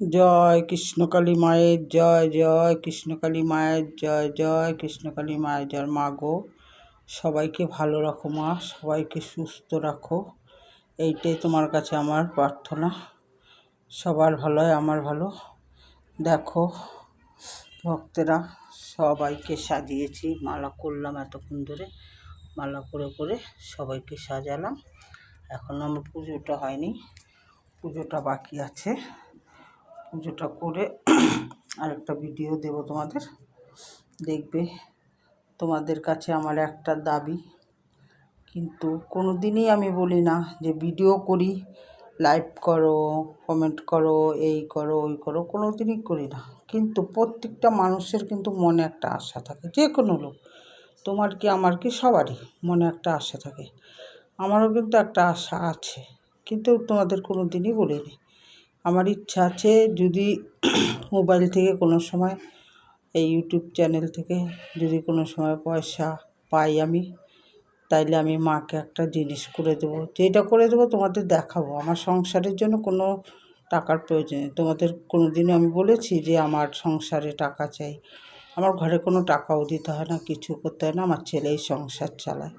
জয় কৃষ্ণকালী মায়ের জয় জয় কৃষ্ণকালী মায়ের জয় জয় কৃষ্ণকালী মায়ের জয়। মা গো, সবাইকে ভালো রাখো মা, সবাইকে সুস্থ রাখো। এইটাই তোমার কাছে আমার প্রার্থনা। সবার ভালো হয়, আমার ভালো। দেখো, ভক্তেরা, সবাইকে সাজিয়েছি, মালা করলাম এতক্ষণ ধরে, মালা করে করে সবাইকে সাজালাম। এখন আমার পুজোটা হয়নি, পুজোটা বাকি আছে। পুজোটা করে আরেকটা ভিডিও দেব তোমাদের। দেখবে তোমাদের কাছে আমার একটা দাবি। কিন্তু কোনো দিনই আমি বলি না যে ভিডিও করি লাইভ করো, কমেন্ট করো, এই করো, ওই করো কোনো দিনই করি না। কিন্তু প্রত্যেকটা মানুষের কিন্তু মনে একটা আশা থাকে, যে কোনো লোক। তোমার কি, আমার কি, সবারই মনে একটা আশা থাকে। আমারও কিন্তু একটা আশা আছে, কিন্তু তোমাদের কোনো দিনই বলিনি। আমার ইচ্ছা আছে যদি মোবাইল থেকে কোনো সময়, এই ইউটিউব চ্যানেল থেকে যদি কোনো সময় পয়সা পাই আমি, তাইলে আমি মাকে একটা জিনিস করে দেবো। যেটা করে দেবো তোমাদের দেখাবো। আমার সংসারের জন্য কোনো টাকার প্রয়োজন নেই। তোমাদের কোনো দিনও আমি বলেছি যে আমার সংসারে টাকা চাই। আমার ঘরে কোনো টাকাও দিতে হয় না, কিছু করতে হয় না, আমার ছেলেই সংসার চালায়।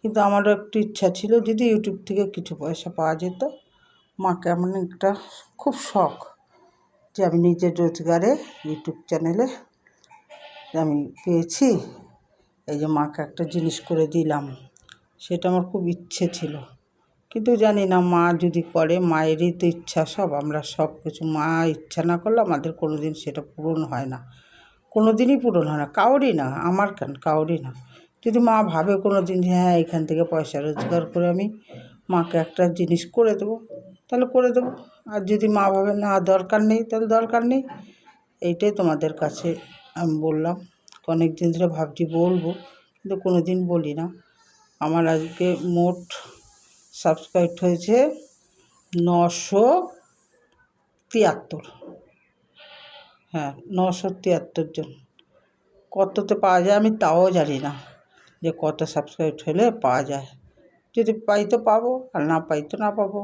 কিন্তু আমারও একটু ইচ্ছা ছিল যদি ইউটিউব থেকে কিছু পয়সা পাওয়া যেত মাকে এমন একটা খুব শখ যে আমি নিজের রোজগারে ইউটিউব চ্যানেলে আমি পেয়েছি। এই যে মাকে একটা জিনিস করে দিলাম, সেটা আমার খুব ইচ্ছে ছিল। কিন্তু জানি না, মা যদি করে, মায়েরই তো ইচ্ছা সব। আমরা সব কিছু, মা ইচ্ছা না করলে আমাদের কোনো দিন সেটা পূরণ হয় না। কোনো দিনই পূরণ হয় না, কাউরই না, আমার কেন, কাউরই না। যদি মা ভাবে কোনো দিন হ্যাঁ এখান থেকে পয়সা রোজগার করে আমি মাকে একটা জিনিস করে দেবো তাহলে করে দেবো। আর যদি মা ভাবে না, দরকার নেই, তাহলে দরকার নেই। এইটাই তোমাদের কাছে আমি বললাম। অনেক দিন ধরে ভাবছি বলব, কিন্তু কোনো দিন বলি না। আমার আজকে মোট সাবস্ক্রাইব হয়েছে নশো তিয়াত্তর। হ্যাঁ নশো তিয়াত্তর জন। কততে পাওয়া যায় আমি তাও জানি না যে কত সাবস্ক্রাইব হলে পাওয়া যায়। যদি পাই তো পাবো, আর না পাই তো না পাবো।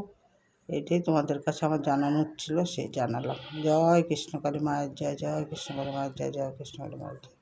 এটাই তোমাদের কাছে আমার জানানোর ছিল সেই জানালাম। জয় কৃষ্ণকালী মায়ের জয় জয় কৃষ্ণকালী মায়ের জয় জয় কৃষ্ণকালী মায়ের জয়।